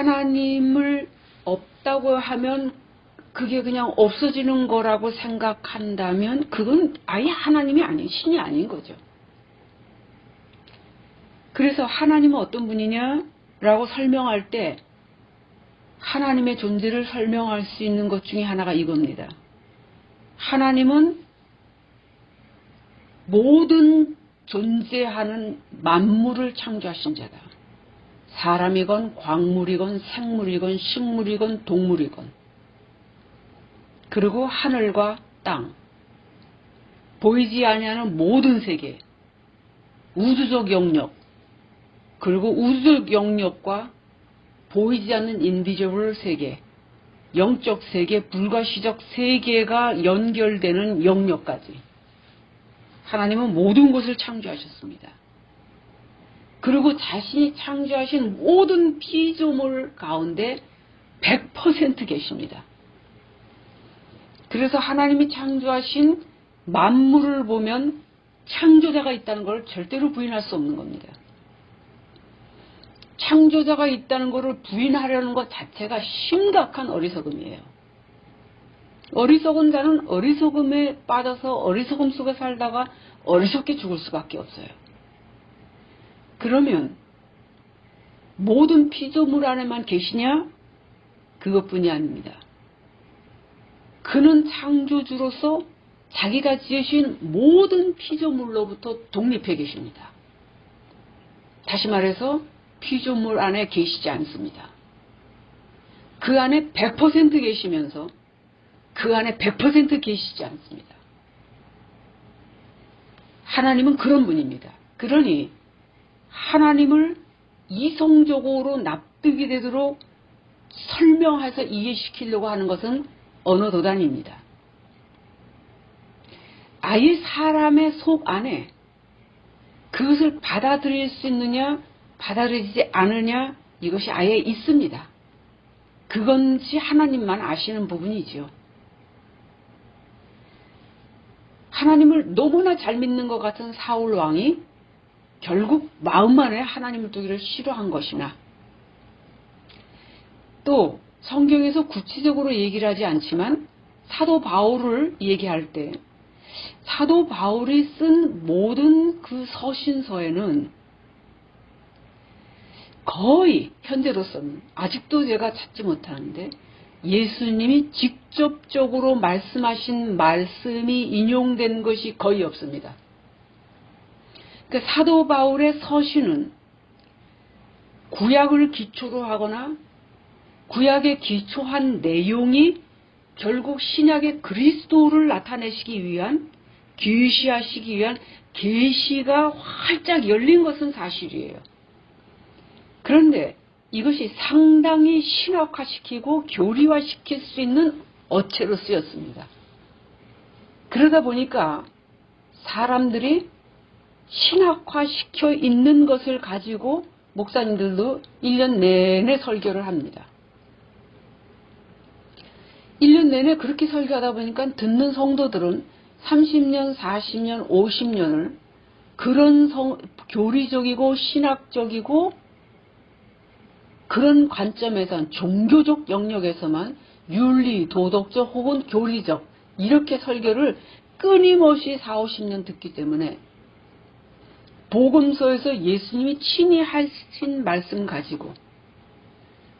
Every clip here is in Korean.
하나님을 없다고 하면 그게 그냥 없어지는 거라고 생각한다면 그건 아예 하나님이 아닌 신이 아닌 거죠. 그래서 하나님은 어떤 분이냐라고 설명할 때 하나님의 존재를 설명할 수 있는 것 중에 하나가 이겁니다. 하나님은 모든 존재하는 만물을 창조하신 자다. 사람이건 광물이건 생물이건 식물이건 동물이건. 그리고 하늘과 땅. 보이지 아니하는 모든 세계. 우주적 영역. 그리고 우주적 영역과 보이지 않는 인비저블 세계. 영적 세계 불가시적 세계가 연결되는 영역까지. 하나님은 모든 것을 창조하셨습니다. 그리고 자신이 창조하신 모든 피조물 가운데 100% 계십니다. 그래서 하나님이 창조하신 만물을 보면 창조자가 있다는 걸 절대로 부인할 수 없는 겁니다. 창조자가 있다는 것을 부인하려는 것 자체가 심각한 어리석음이에요. 어리석은 자는 어리석음에 빠져서 어리석음 속에 살다가 어리석게 죽을 수밖에 없어요. 그러면 모든 피조물 안에만 계시냐? 그것뿐이 아닙니다. 그는 창조주로서 자기가 지으신 모든 피조물로부터 독립해 계십니다. 다시 말해서 피조물 안에 계시지 않습니다. 그 안에 100% 계시면서 그 안에 100% 계시지 않습니다. 하나님은 그런 분입니다. 그러니 하나님을 이성적으로 납득이 되도록 설명해서 이해시키려고 하는 것은 언어 도단입니다. 아예 사람의 속 안에 그것을 받아들일 수 있느냐, 받아들이지 않느냐, 이것이 아예 있습니다. 그건지 하나님만 아시는 부분이지요. 하나님을 너무나 잘 믿는 것 같은 사울 왕이 결국 마음만에 하나님을 두기를 싫어한 것이나 또 성경에서 구체적으로 얘기를 하지 않지만 사도 바울을 얘기할 때 사도 바울이 쓴 모든 그 서신서에는 거의 현재로서는 아직도 제가 찾지 못하는데 예수님이 직접적으로 말씀하신 말씀이 인용된 것이 거의 없습니다. 그 사도 바울의 서신은 구약을 기초로 하거나 구약에 기초한 내용이 결국 신약의 그리스도를 나타내시기 위한 계시하시기 위한 계시가 활짝 열린 것은 사실이에요. 그런데 이것이 상당히 신학화시키고 교리화시킬 수 있는 어체로 쓰였습니다. 그러다 보니까 사람들이 신학화시켜 있는 것을 가지고 목사님들도 1년 내내 설교를 합니다. 1년 내내 그렇게 설교하다 보니까 듣는 성도들은 30년, 40년, 50년을 그런 성, 교리적이고 신학적이고 그런 관점에선 종교적 영역에서만 윤리, 도덕적 혹은 교리적 이렇게 설교를 끊임없이 4, 50년 듣기 때문에 복음서에서 예수님이 친히 하신 말씀 가지고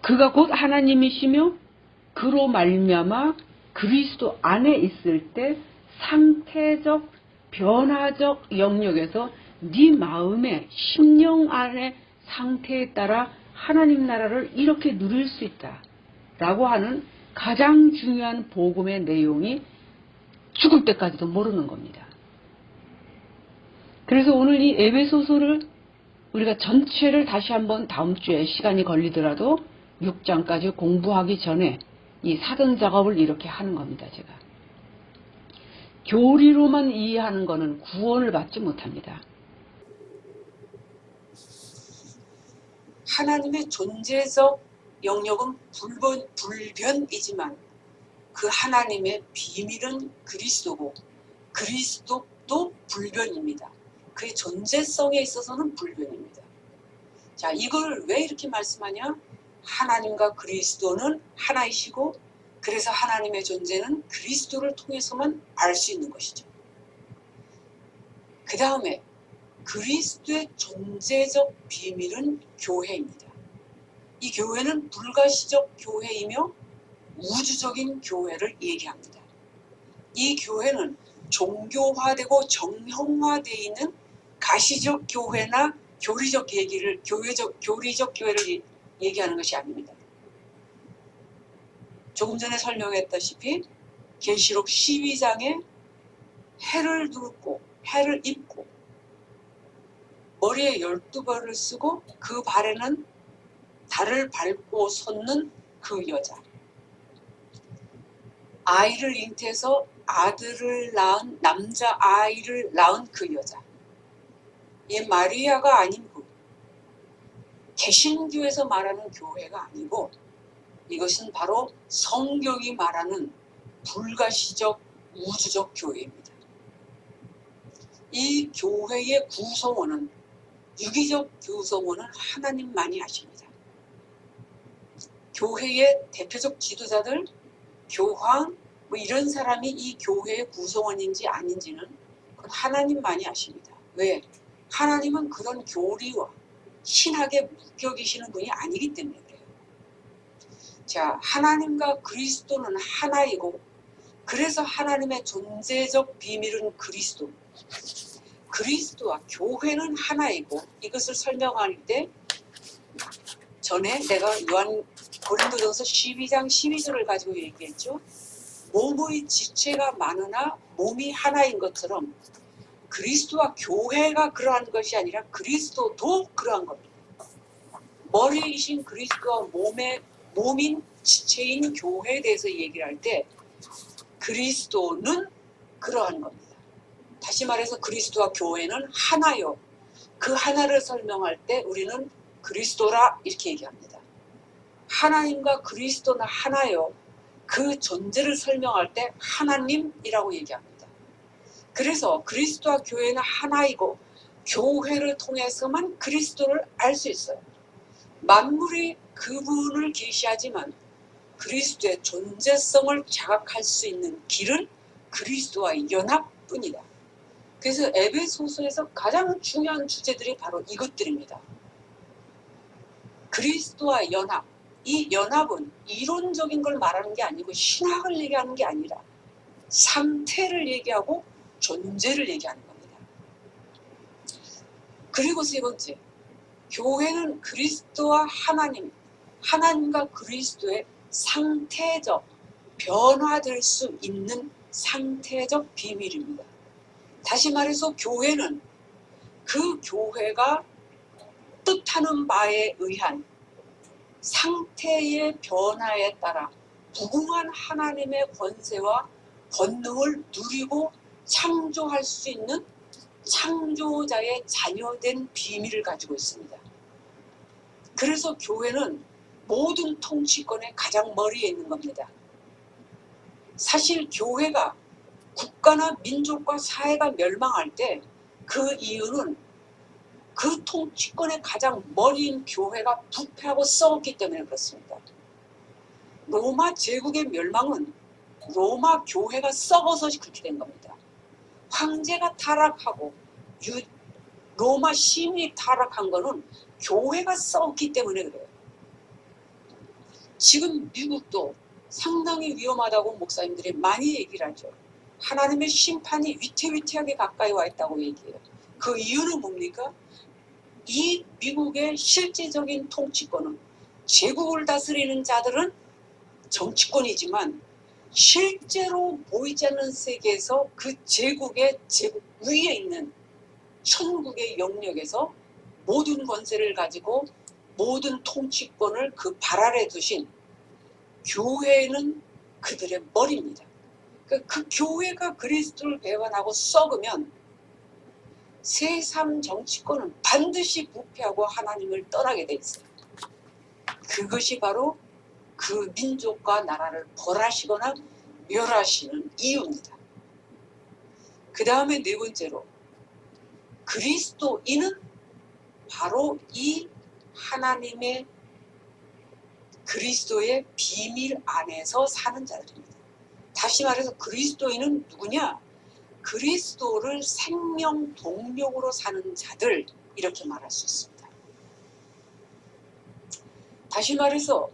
그가 곧 하나님이시며 그로 말미암아 그리스도 안에 있을 때 상태적 변화적 영역에서 네 마음의 심령 안의 상태에 따라 하나님 나라를 이렇게 누릴 수 있다 라고 하는 가장 중요한 복음의 내용이 죽을 때까지도 모르는 겁니다. 그래서 오늘 이 에베소서를 우리가 전체를 다시 한번 다음 주에 시간이 걸리더라도 6장까지 공부하기 전에 이 사전 작업을 이렇게 하는 겁니다, 제가. 교리로만 이해하는 것은 구원을 받지 못합니다. 하나님의 존재적 영역은 불변, 불변이지만 그 하나님의 비밀은 그리스도고 그리스도도 불변입니다. 그의 존재성에 있어서는 불변입니다. 자, 이걸 왜 이렇게 말씀하냐? 하나님과 그리스도는 하나이시고 그래서 하나님의 존재는 그리스도를 통해서만 알 수 있는 것이죠. 그 다음에 그리스도의 존재적 비밀은 교회입니다. 이 교회는 불가시적 교회이며 우주적인 교회를 얘기합니다. 이 교회는 종교화되고 정형화되어 있는 가시적 교회나 교리적 얘기를 교회적 교리적 교회를 이- 얘기하는 것이 아닙니다. 조금 전에 설명했다시피 계시록 12장에 해를 두르고 해를 입고 머리에 열두 벌을 쓰고 그 발에는 달을 밟고 섰는 그 여자. 아이를 잉태해서 아들을 낳은 남자 아이를 낳은 그 여자. 이 마리아가 아닌 그 개신교에서 말하는 교회가 아니고 이것은 바로 성경이 말하는 불가시적 우주적 교회입니다. 이 교회의 구성원은 유기적 구성원은 하나님만이 아십니다. 교회의 대표적 지도자들, 교황, 뭐 이런 사람이 이 교회의 구성원인지 아닌지는 하나님만이 아십니다. 왜? 하나님은 그런 교리와 신학에 묶여 계시는 분이 아니기 때문에 그래요. 자, 하나님과 그리스도는 하나이고, 그래서 하나님의 존재적 비밀은 그리스도. 그리스도와 교회는 하나이고, 이것을 설명할 때, 전에 내가 요한 고린도전서 12장 12절을 가지고 얘기했죠. 몸의 지체가 많으나 몸이 하나인 것처럼 그리스도와 교회가 그러한 것이 아니라 그리스도도 그러한 겁니다. 머리이신 그리스도와 몸의 몸인 지체인 교회에 대해서 얘기를 할 때 그리스도는 그러한 겁니다. 다시 말해서 그리스도와 교회는 하나요. 그 하나를 설명할 때 우리는 그리스도라 이렇게 얘기합니다. 하나님과 그리스도는 하나요. 그 존재를 설명할 때 하나님이라고 얘기합니다. 그래서 그리스도와 교회는 하나이고 교회를 통해서만 그리스도를 알 수 있어요. 만물이 그분을 계시하지만 그리스도의 존재성을 자각할 수 있는 길은 그리스도와의 연합뿐이다. 그래서 에베소서에서 가장 중요한 주제들이 바로 이것들입니다. 그리스도와 연합. 이 연합은 이론적인 걸 말하는 게 아니고 신학을 얘기하는 게 아니라 상태를 얘기하고 존재를 얘기하는 겁니다. 그리고 세 번째, 교회는 그리스도와 하나님, 하나님과 그리스도의 상태적, 변화될 수 있는 상태적 비밀입니다. 다시 말해서 교회는 그 교회가 뜻하는 바에 의한 상태의 변화에 따라 무궁한 하나님의 권세와 권능을 누리고 창조할 수 있는 창조자의 자녀된 비밀을 가지고 있습니다. 그래서 교회는 모든 통치권의 가장 머리에 있는 겁니다. 사실 교회가 국가나 민족과 사회가 멸망할 때 그 이유는 그 통치권의 가장 머리인 교회가 부패하고 썩었기 때문에 그렇습니다. 로마 제국의 멸망은 로마 교회가 썩어서 그렇게 된 겁니다. 황제가 타락하고 유, 로마 시민이 타락한 거는 교회가 썩었기 때문에 그래요. 지금 미국도 상당히 위험하다고 목사님들이 많이 얘기를 하죠. 하나님의 심판이 위태위태하게 가까이 와 있다고 얘기해요. 그 이유는 뭡니까? 이 미국의 실제적인 통치권은 제국을 다스리는 자들은 정치권이지만 실제로 보이지 않는 세계에서 그 제국의 제국 위에 있는 천국의 영역에서 모든 권세를 가지고 모든 통치권을 그 발 아래 두신 교회는 그들의 머리입니다. 그, 그 교회가 그리스도를 배반하고 썩으면 세상 정치권은 반드시 부패하고 하나님을 떠나게 돼 있어요. 그것이 바로 그 민족과 나라를 벌하시거나 멸하시는 이유입니다. 그 다음에 네 번째로 그리스도인은 바로 이 하나님의 그리스도의 비밀 안에서 사는 자들입니다. 다시 말해서 그리스도인은 누구냐? 그리스도를 생명 동력으로 사는 자들 이렇게 말할 수 있습니다. 다시 말해서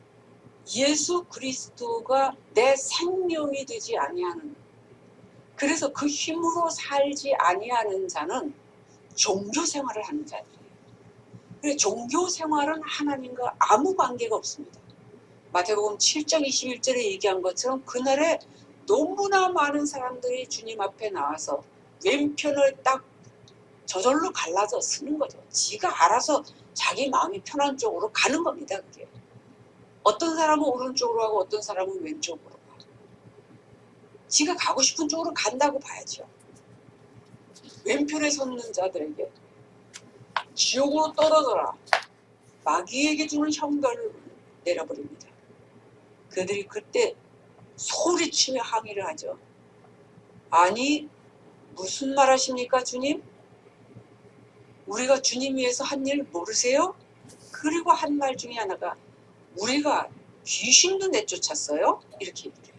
예수 그리스도가 내 생명이 되지 아니하는 그래서 그 힘으로 살지 아니하는 자는 종교 생활을 하는 자들이에요. 종교 생활은 하나님과 아무 관계가 없습니다. 마태복음 7장 21절에 얘기한 것처럼 그날에 너무나 많은 사람들이 주님 앞에 나와서 왼편을 딱 저절로 갈라져 쓰는 거죠. 지가 알아서 자기 마음이 편한 쪽으로 가는 겁니다. 그게. 어떤 사람은 오른쪽으로 가고 어떤 사람은 왼쪽으로 가. 지가 가고 싶은 쪽으로 간다고 봐야죠. 왼편에 섰는 자들에게 지옥으로 떨어져라. 마귀에게 주는 형벌을 내려버립니다. 그들이 그때 소리치며 항의를 하죠. 아니 무슨 말 하십니까 주님? 우리가 주님 위해서 한 일 모르세요? 그리고 한 말 중에 하나가 우리가 귀신도 내쫓았어요? 이렇게 얘기해요.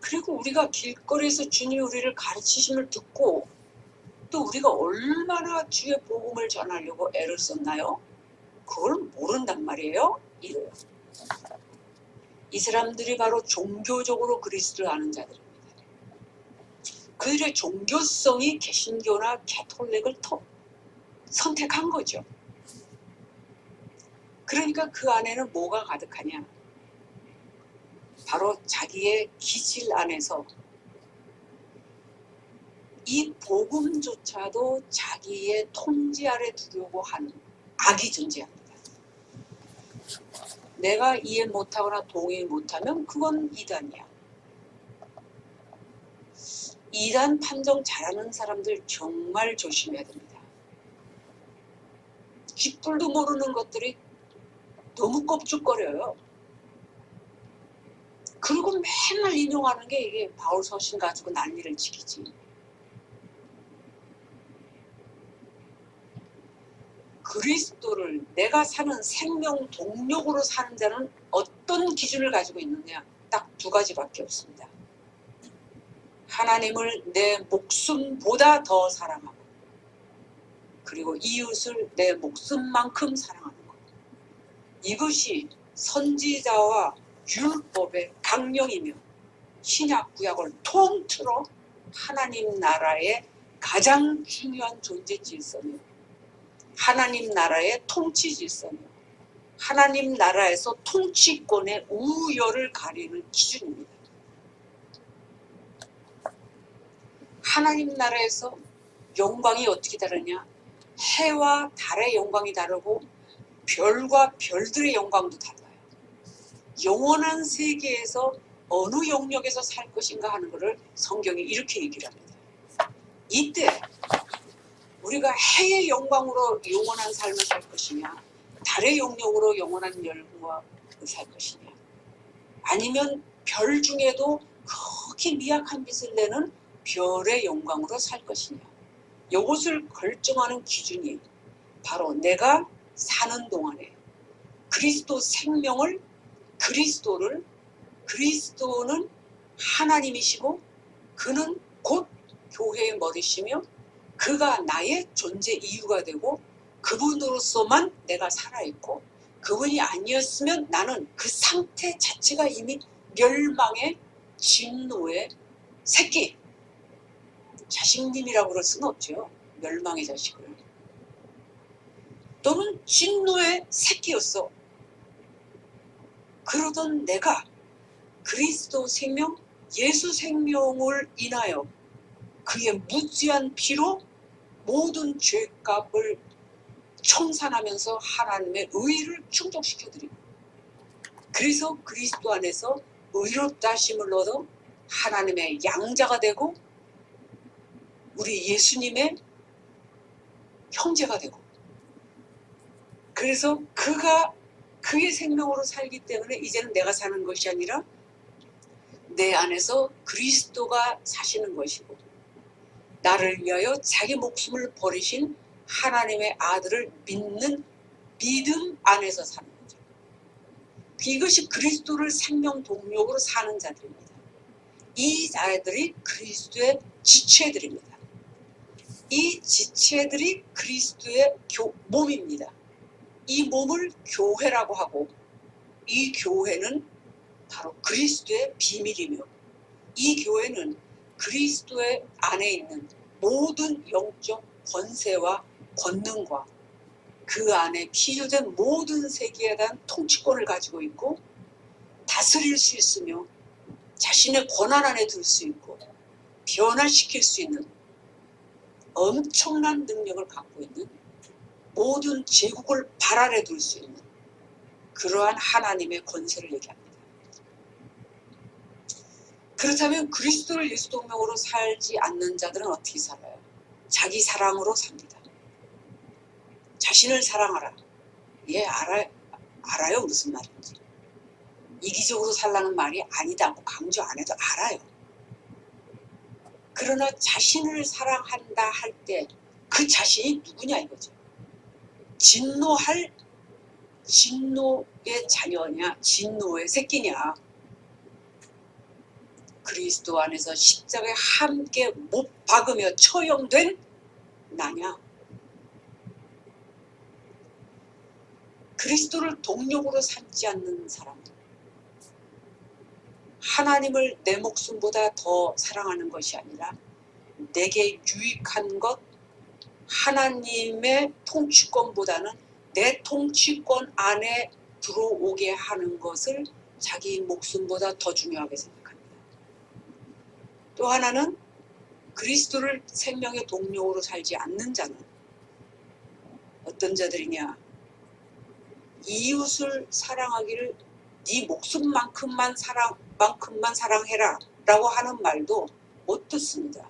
그리고 우리가 길거리에서 주님 우리를 가르치심을 듣고 또 우리가 얼마나 주의 복음을 전하려고 애를 썼나요? 그걸 모른단 말이에요. 이래요. 이 사람들이 바로 종교적으로 그리스도를 아는 자들입니다. 그들의 종교성이 개신교나 캐톨릭을 더 선택한 거죠. 그러니까 그 안에는 뭐가 가득하냐? 바로 자기의 기질 안에서 이 복음조차도 자기의 통제 아래 두려고 하는 악이 존재합니다. 내가 이해 못하거나 동의 못하면 그건 이단이야. 이단 판정 잘하는 사람들 정말 조심해야 됩니다. 쥐뿔도 모르는 것들이 너무 껍죽거려요. 그리고 맨날 인용하는 게 이게 바울 서신 가지고 난리를 치기지. 그리스도를 내가 사는 생명 동력으로 사는 자는 어떤 기준을 가지고 있느냐? 딱 두 가지밖에 없습니다. 하나님을 내 목숨보다 더 사랑하고, 그리고 이웃을 내 목숨만큼 사랑하는 것. 이것이 선지자와 율법의 강령이며 신약 구약을 통틀어 하나님 나라의 가장 중요한 존재 질서며 하나님 나라의 통치 질서며 하나님 나라에서 통치권의 우열을 가리는 기준입니다. 하나님 나라에서 영광이 어떻게 다르냐? 해와 달의 영광이 다르고 별과 별들의 영광도 달라요. 영원한 세계에서 어느 영역에서 살 것인가 하는 것을 성경이 이렇게 얘기를 합니다. 이때 우리가 해의 영광으로 영원한 삶을 살 것이냐, 달의 영역으로 영원한 열과 살 것이냐, 아니면 별 중에도 크게 미약한 빛을 내는 별의 영광으로 살 것이냐. 이것을 결정하는 기준이 바로 내가 사는 동안에 그리스도 생명을 그리스도를 그리스도는 하나님이시고 그는 곧 교회의 머리시며 그가 나의 존재 이유가 되고 그분으로서만 내가 살아있고 그분이 아니었으면 나는 그 상태 자체가 이미 멸망의 진노의 새끼. 자식님이라고 그럴 수는 없죠. 멸망의 자식을 너는 진노의 새끼였어. 그러던 내가 그리스도 생명 예수 생명을 인하여 그의 무지한 피로 모든 죄값을 청산하면서 하나님의 의를 충족시켜 드리고 그래서 그리스도 안에서 의롭다 심을 얻어 하나님의 양자가 되고 우리 예수님의 형제가 되고 그래서 그가 그의 생명으로 살기 때문에 이제는 내가 사는 것이 아니라 내 안에서 그리스도가 사시는 것이고 나를 위하여 자기 목숨을 버리신 하나님의 아들을 믿는 믿음 안에서 사는 거죠. 이것이 그리스도를 생명 동력으로 사는 자들입니다. 이 자들이 그리스도의 지체들입니다. 이 지체들이 그리스도의 교- 몸입니다. 이 몸을 교회라고 하고 이 교회는 바로 그리스도의 비밀이며 이 교회는 그리스도의 안에 있는 모든 영적 권세와 권능과 그 안에 필요된 모든 세계에 대한 통치권을 가지고 있고 다스릴 수 있으며 자신의 권한 안에 둘수 있고 변화시킬 수 있는 엄청난 능력을 갖고 있는 모든 제국을 발 아래 둘 수 있는 그러한 하나님의 권세를 얘기합니다. 그렇다면 그리스도를 예수 동명으로 살지 않는 자들은 어떻게 살아요? 자기 사랑으로 삽니다. 자신을 사랑하라. 예, 알아, 알아요. 무슨 말인지. 이기적으로 살라는 말이 아니다고 강조 안 해도 알아요. 그러나 자신을 사랑한다 할 때 그 자신이 누구냐 이거죠. 진노할 진노의 자녀냐, 진노의 새끼냐. 그리스도 안에서 십자가에 함께 못 박으며 처형된 나냐. 그리스도를 동력으로 삼지 않는 사람은 하나님을 내 목숨보다 더 사랑하는 것이 아니라 내게 유익한 것, 하나님의 통치권보다는 내 통치권 안에 들어오게 하는 것을 자기 목숨보다 더 중요하게 생각합니다. 또 하나는 그리스도를 생명의 동력으로 살지 않는 자는 어떤 자들이냐? 이웃을 사랑하기를 네 목숨만큼만 사랑 만큼만 사랑해라라고 하는 말도 못 듣습니다.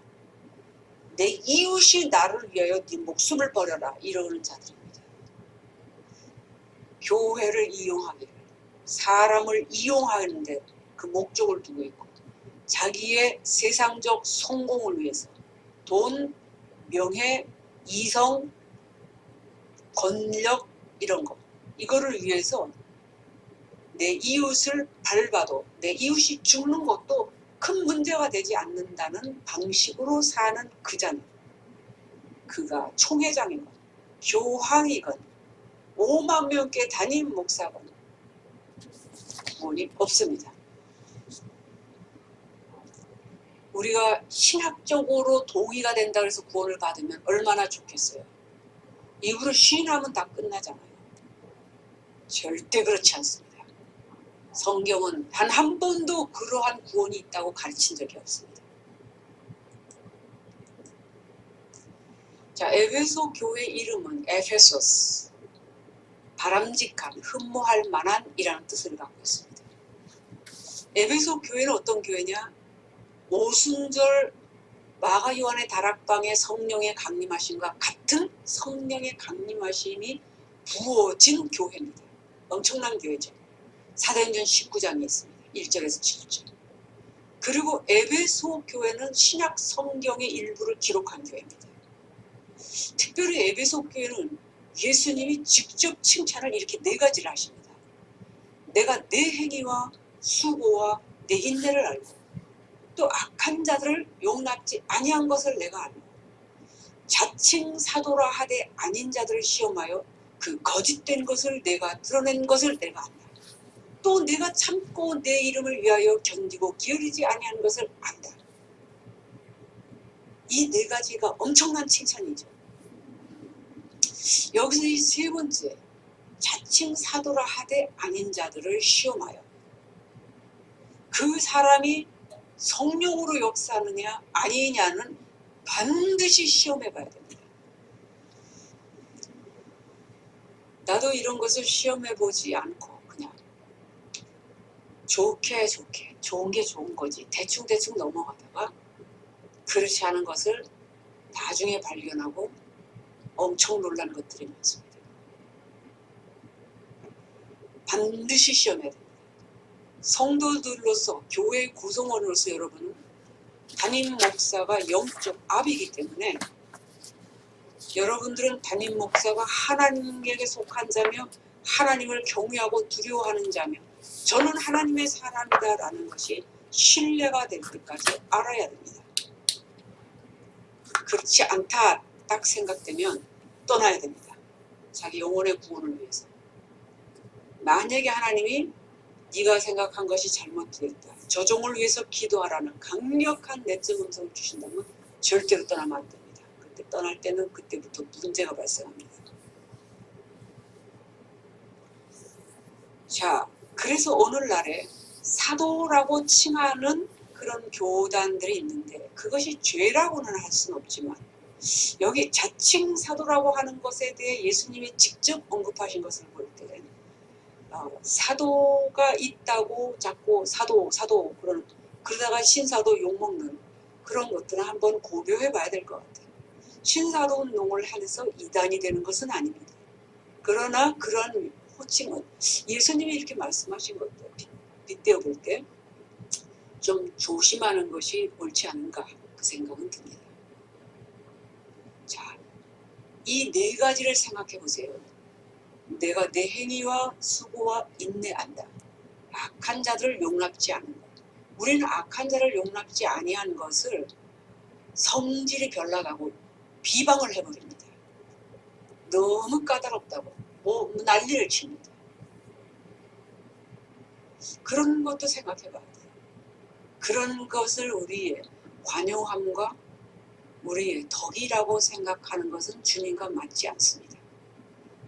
내 이웃이 나를 위하여 네 목숨을 버려라 이러는 자들입니다. 교회를 이용하기를 사람을 이용하는데 그 목적을 두고 있고 자기의 세상적 성공을 위해서 돈, 명예, 이성, 권력 이런 거 이거를 위해서 내 이웃을 밟아도 내 이웃이 죽는 것도 큰 문제가 되지 않는다는 방식으로 사는 그 자는 그가 총회장이건 교황이건 5만 명께 담임 목사건 구원이 없습니다. 우리가 신학적으로 동의가 된다 그래서 구원을 받으면 얼마나 좋겠어요. 이후로 신하면 다 끝나잖아요. 절대 그렇지 않습니다. 성경은 단 한 번도 그러한 구원이 있다고 가르친 적이 없습니다. 자, 에베소 교회 이름은 에페소스. 바람직한, 흠모할 만한 이라는 뜻을 갖고 있습니다. 에베소 교회는 어떤 교회냐? 오순절 마가 요한의 다락방에 성령의 강림하심과 같은 성령의 강림하심이 부어진 교회입니다. 엄청난 교회죠. 사도행전 19장에 있습니다. 1절에서 7절. 그리고 에베소 교회는 신약 성경의 일부를 기록한 교회입니다. 특별히 에베소 교회는 예수님이 직접 칭찬을 이렇게 네 가지를 하십니다. 내가 내 행위와 수고와 내 인내를 알고 또 악한 자들을 용납지 아니한 것을 내가 알고 자칭 사도라 하되 아닌 자들을 시험하여 그 거짓된 것을 내가 드러낸 것을 내가 안다. 또 내가 참고 내 이름을 위하여 견디고 기울이지 아니한 것을 안다. 이 네 가지가 엄청난 칭찬이죠. 여기서 이 세 번째 자칭 사도라 하되 아닌 자들을 시험하여 그 사람이 성령으로 역사하느냐 아니냐는 반드시 시험해 봐야 됩니다. 나도 이런 것을 시험해 보지 않고 좋게 좋게 좋은 게 좋은 거지 대충 대충 넘어가다가 그렇지 않은 것을 나중에 발견하고 엄청 놀란 것들이 많습니다. 반드시 시험해야 됩니다. 성도들로서 교회 구성원으로서 여러분은 담임 목사가 영적 압이기 때문에 여러분들은 담임 목사가 하나님에게 속한 자며 하나님을 경외하고 두려워하는 자며 저는 하나님의 사람이다라는 것이 신뢰가 될 때까지 알아야 됩니다. 그렇지 않다 딱 생각되면 떠나야 됩니다. 자기 영혼의 구원을 위해서. 만약에 하나님이 네가 생각한 것이 잘못되었다. 저 종을 위해서 기도하라는 강력한 내적 음성을 주신다면 절대로 떠나면 안 됩니다. 그때 떠날 때는 그때부터 문제가 발생합니다. 자, 그래서 오늘날에 사도라고 칭하는 그런 교단들이 있는데 그것이 죄라고는 할 수는 없지만 여기 자칭 사도라고 하는 것에 대해 예수님이 직접 언급하신 것을 볼때 어, 사도가 있다고 자꾸 사도 사도 그런 그러다가 신사도 욕먹는 그런 것들은 한번 고려해 봐야 될 것 같아요. 신사도 운동을 해서 이단이 되는 것은 아닙니다. 그러나 그런 호칭은 예수님이 이렇게 말씀하신 것도 빗- 빗대어 볼 때 좀 조심하는 것이 옳지 않은가 그 생각은 듭니다. 자, 이 네 가지를 생각해 보세요. 내가 내 행위와 수고와 인내한다. 악한 자들을 용납지 않는다. 우리는 악한 자를 용납지 아니한 것을 성질이 별나가고 비방을 해버립니다. 너무 까다롭다고 뭐 난리를 칩니다. 그런 것도 생각해 봐야 돼요. 그런 것을 우리의 관용함과 우리의 덕이라고 생각하는 것은 주님과 맞지 않습니다.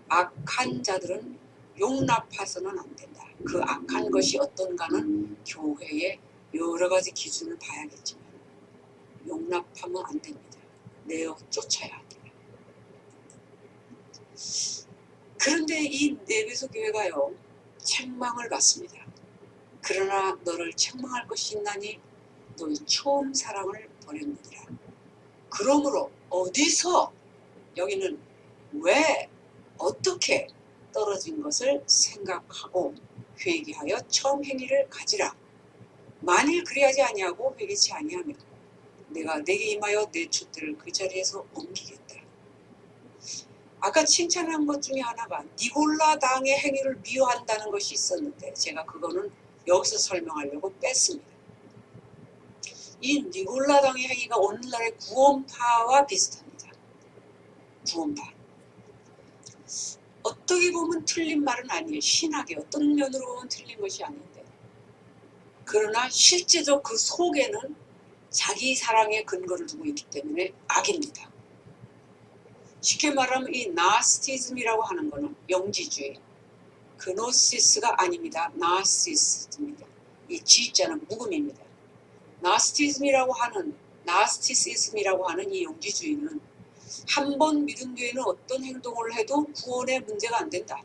악한 자들은 용납해서는 안 된다. 그 악한 것이 어떤가는 교회의 여러 가지 기준을 봐야겠지만 용납하면 안 됩니다. 내어 쫓아야 합니다. 그런데 이 네베소 교회가요 책망을 받습니다. 그러나 너를 책망할 것이 있나니 너희 처음 사랑을 버렸느니라. 그러므로 어디서 여기는 왜 어떻게 떨어진 것을 생각하고 회개하여 처음 행위를 가지라. 만일 그리하지 아니하고 회개치 아니하면 내가 내게 임하여 내 촛대를 그 자리에서 옮기겠다. 아까 칭찬한 것 중에 하나가 니골라 당의 행위를 미워한다는 것이 있었는데 제가 그거는 여기서 설명하려고 뺐습니다. 이 니골라 당의 행위가 오늘날의 구원파와 비슷합니다. 구원파. 어떻게 보면 틀린 말은 아니에요. 신학의 어떤 면으로 보면 틀린 것이 아닌데. 그러나 실제적 그 속에는 자기 사랑의 근거를 두고 있기 때문에 악입니다. 쉽게 말하면 이 나스티즘이라고 하는 것은 영지주의. 그노시스가 아닙니다. 나시스입니다. 이 G자는 묵음입니다. 나스티즘이라고 하는 나스티시즘이라고 하는 이 영지주의는 한 번 믿은 뒤에는 어떤 행동을 해도 구원에 문제가 안 된다.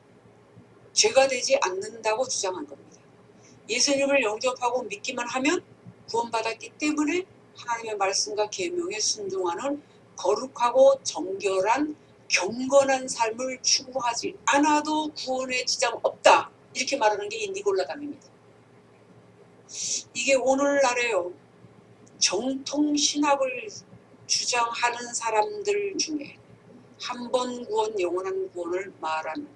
죄가 되지 않는다고 주장한 겁니다. 예수님을 영접하고 믿기만 하면 구원받았기 때문에 하나님의 말씀과 계명에 순종하는 거룩하고 정결한 경건한 삶을 추구하지 않아도 구원에 지장 없다. 이렇게 말하는 게 이 니골라담입니다. 이게 오늘날에요. 정통 신학을 주장하는 사람들 중에 한 번 구원, 영원한 구원을 말하는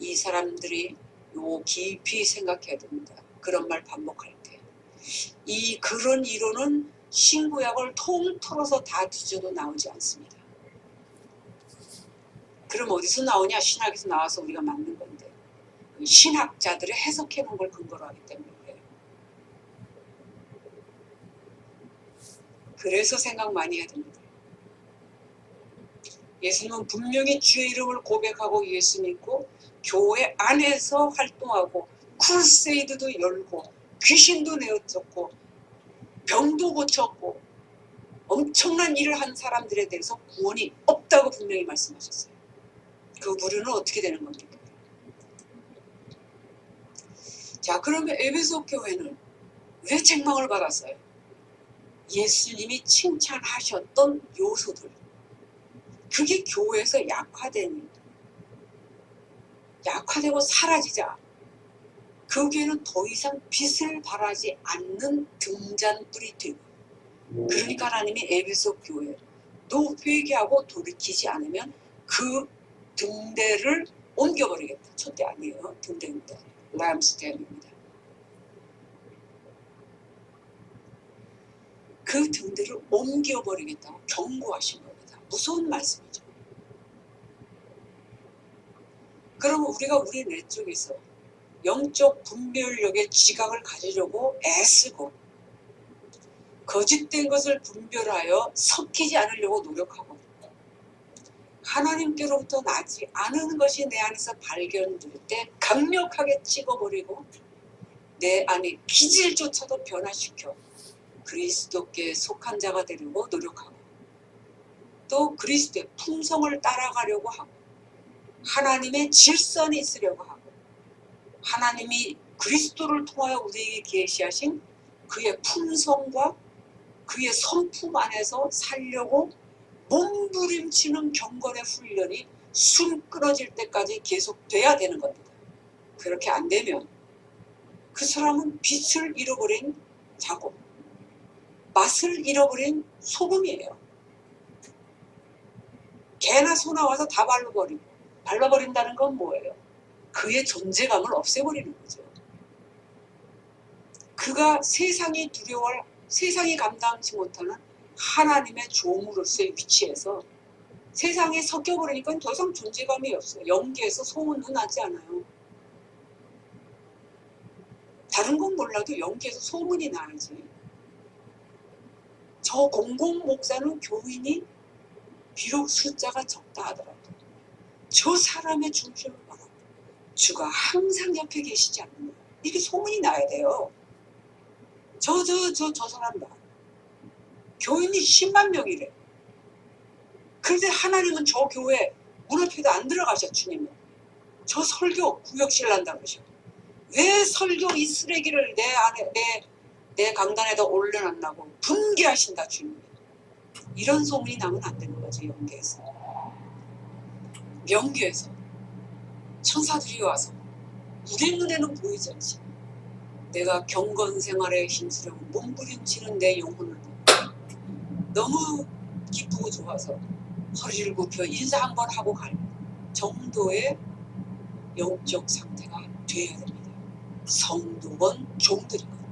이 사람들이 요 깊이 생각해야 됩니다. 그런 말 반복할 때. 이 그런 이론은 신구약을 통틀어서 다 뒤져도 나오지 않습니다. 그럼 어디서 나오냐? 신학에서 나와서 우리가 맞는 건데. 신학자들이 해석해 놓은 걸 근거로 하기 때문에 그래요. 그래서 생각 많이 해야 됩니다. 예수님은 분명히 주의 이름을 고백하고 예수 믿고 교회 안에서 활동하고 크루세이드도 열고 귀신도 내어쫓고 병도 고쳤고 엄청난 일을 한 사람들에 대해서 구원이 없다고 분명히 말씀하셨어요. 그 부류는 어떻게 되는 겁니까? 자, 그러면 에베소 교회는 왜 책망을 받았어요? 예수님이 칭찬하셨던 요소들. 그게 교회에서 약화되니 약화되고 사라지자 그 교회는 더 이상 빛을 발하지 않는 등잔불이 되고 그러니까 하나님이 에베소 교회 또 회개하고 돌이키지 않으면 그 등대를 옮겨버리겠다. 첫대 아니에요. 등대입니다. 람스템입니다. 그 등대를 옮겨버리겠다고 경고하신 겁니다. 무서운 말씀이죠. 그러면 우리가 우리 내 쪽에서 영적 분별력의 지각을 가지려고 애쓰고 거짓된 것을 분별하여 섞이지 않으려고 노력하고 하나님께로부터 나지 않은 것이 내 안에서 발견될 때 강력하게 찍어버리고 내 안에 기질조차도 변화시켜 그리스도께 속한 자가 되려고 노력하고 또 그리스도의 품성을 따라가려고 하고 하나님의 질선이 있으려고 하고 하나님이 그리스도를 통하여 우리에게 계시하신 그의 품성과 그의 성품 안에서 살려고 몸부림치는 경건의 훈련이 숨 끊어질 때까지 계속돼야 되는 겁니다. 그렇게 안 되면 그 사람은 빛을 잃어버린 자고 맛을 잃어버린 소금이에요. 개나 소나 와서 다 발라버리고 발라버린다는 건 뭐예요? 그의 존재감을 없애버리는 거죠. 그가 세상이 두려워할 세상이 감당치 못하는 하나님의 종으로서의 위치에서 세상에 섞여버리니까 더 이상 존재감이 없어요. 연기에서 소문도 나지 않아요. 다른 건 몰라도 연기에서 소문이 나야지. 저 공공 목사는 교인이 비록 숫자가 적다 하더라도 저 사람의 중심을 바라 주가 항상 옆에 계시지 않느냐. 이게 소문이 나야 돼요. 저, 저, 저, 저 사람 봐. 교인이 10만 명이래. 그런데 하나님은 저 교회 문 앞에도 안 들어가셔, 주님은. 저 설교 구역질 난다 그러셔. 왜 설교 이 쓰레기를 내 안에, 내, 내 강단에다 올려놨나고 분개하신다, 주님. 이런 소문이 나면 안 되는 거죠, 영계에서. 명계에서. 천사들이 와서 우리 눈에는 보이지 않지. 내가 경건 생활에 힘쓰려고 몸부림치는 내 영혼을 너무 기쁘고 좋아서 허리를 굽혀 인사 한 번 하고 갈 정도의 영적 상태가 되어야 됩니다. 성도건 종들이건